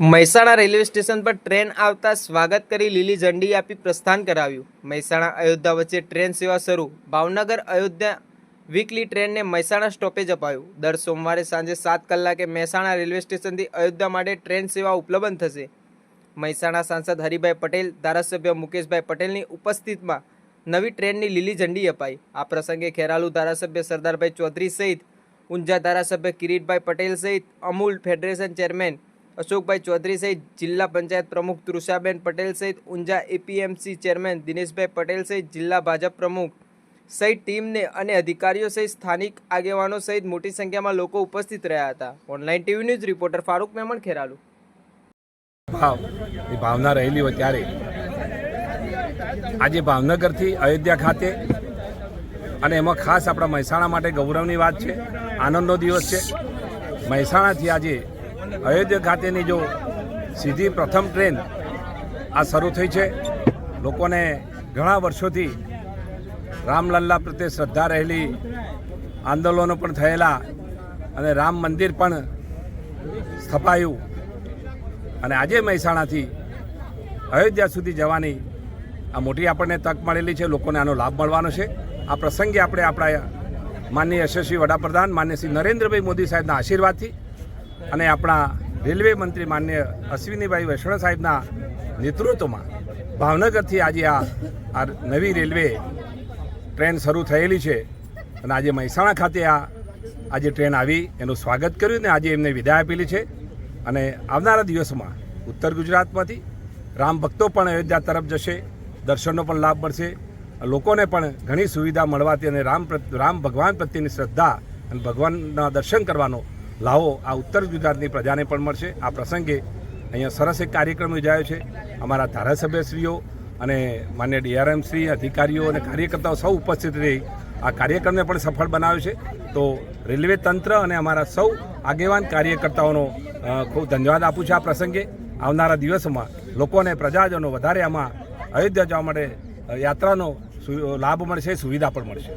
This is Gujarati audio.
મહેસાણા રેલવે સ્ટેશન પર ટ્રેન આવતા સ્વાગત કરી લીલી ઝંડી આપી પ્રસ્થાન કરાવ્યું. મહેસાણા અયોધ્યા વચ્ચે ટ્રેન સેવા શરૂ. ભાવનગર અયોધ્યા વીકલી ટ્રેનને મહેસાણા સ્ટોપેજ અપાયું. દર સોમવારે સાંજે સાત કલાકે મહેસાણા રેલવે સ્ટેશનથી અયોધ્યા માટે ટ્રેન સેવા ઉપલબ્ધ થશે. મહેસાણા સાંસદ હરિભાઈ પટેલ, ધારાસભ્ય મુકેશભાઈ પટેલની ઉપસ્થિતિમાં નવી ટ્રેનની લીલી ઝંડી અપાઈ. આ પ્રસંગે ખેરાલુ ધારાસભ્ય સરદારભાઈ ચૌધરી સહિત ઊંઝા ધારાસભ્ય કિરીટભાઈ પટેલ સહિત અમૂલ ફેડરેશન ચેરમેન અશોકભાઈ ચૌધરી સહિત જિલ્લા પંચાયત પ્રમુખ તૃષાબેન પટેલ સહિત ઊંઝા એપીએમસી ચેરમેન દિનેશભાઈ પટેલ સહિત જિલ્લા ભાજપ પ્રમુખ સહિત ટીમને અને અધિકારીઓ સહિત સ્થાનિક આગેવાનો સહિત મોટી સંખ્યામાં લોકો ઉપસ્થિત રહ્યા હતા. Online TV news reporter Farooq Memon, Kheralu. ભાવ. એ ભાવના રહેલી હોય ત્યારે. આજે ભાવનગરથી અયોધ્યા ખાતે અને એમાં ખાસ આપણા મહેસાણા માટે ગૌરવની વાત છે. આનંદનો દિવસ છે. મહેસાણાથી આજે અયોધ્યા ખાતેની જો સીધી પ્રથમ ટ્રેન આ શરૂ થઈ છે, લોકોને ઘણા વર્ષોથી રામલલ્લા પ્રત્યે શ્રદ્ધા રહેલી આંદોલનો પણ થયેલા અને રામ મંદિર પણ સ્થપાયું. અને આજે મહેસાણાથી અયોધ્યા સુધી જવાની આ મોટી આપણને તક મળેલી છે, લોકોને આનો લાભ મળવાનો છે. આ પ્રસંગે આપણે આપણા માનનીય યશસ્વી વડાપ્રધાન માન્ય શ્રી નરેન્દ્રભાઈ મોદી સાહેબના આશીર્વાદથી અને આપણા રેલવે મંત્રી માન્ય અશ્વિનીભાઈ વૈષ્ણવ સાહેબના નેતૃત્વમાં ભાવનગરથી આજે આ આ નવી રેલવે ટ્રેન શરૂ થયેલી છે. અને આજે મહેસાણા ખાતે આ આજે ટ્રેન આવી. એનું સ્વાગત કર્યું ને આજે એમને વિદાય આપેલી છે. અને આવનારા દિવસોમાં ઉત્તર ગુજરાતમાંથી રામ ભક્તો પણ અયોધ્યા તરફ જશે. દર્શનનો પણ લાભ મળશે. લોકોને પણ ઘણી સુવિધા મળવાથી અને રામ રામ ભગવાન પ્રત્યેની શ્રદ્ધા અને ભગવાનના દર્શન કરવાનો લાવો, આ ઉત્તર ગુજરાતની પ્રજાને પણ મળશે. આ પ્રસંગે અહીંયા સરસ એક કાર્યક્રમ યોજાયો છે. અમારા ધારાસભ્યશ્રીઓ અને માન્ય ડીઆરએમ શ્રી, અધિકારીઓ અને કાર્યકર્તાઓ સૌ ઉપસ્થિત રહી આ કાર્યક્રમને પણ સફળ બનાવ્યો છે. તો રેલવે તંત્ર અને અમારા સૌ આગેવાન કાર્યકર્તાઓનો ખૂબ ધન્યવાદ આપું છું આ પ્રસંગે. આવનારા દિવસોમાં લોકોને પ્રજાજનો વધારે આમાં અયોધ્યા જવા માટે યાત્રાનો લાભ મળશે, સુવિધા પણ મળશે.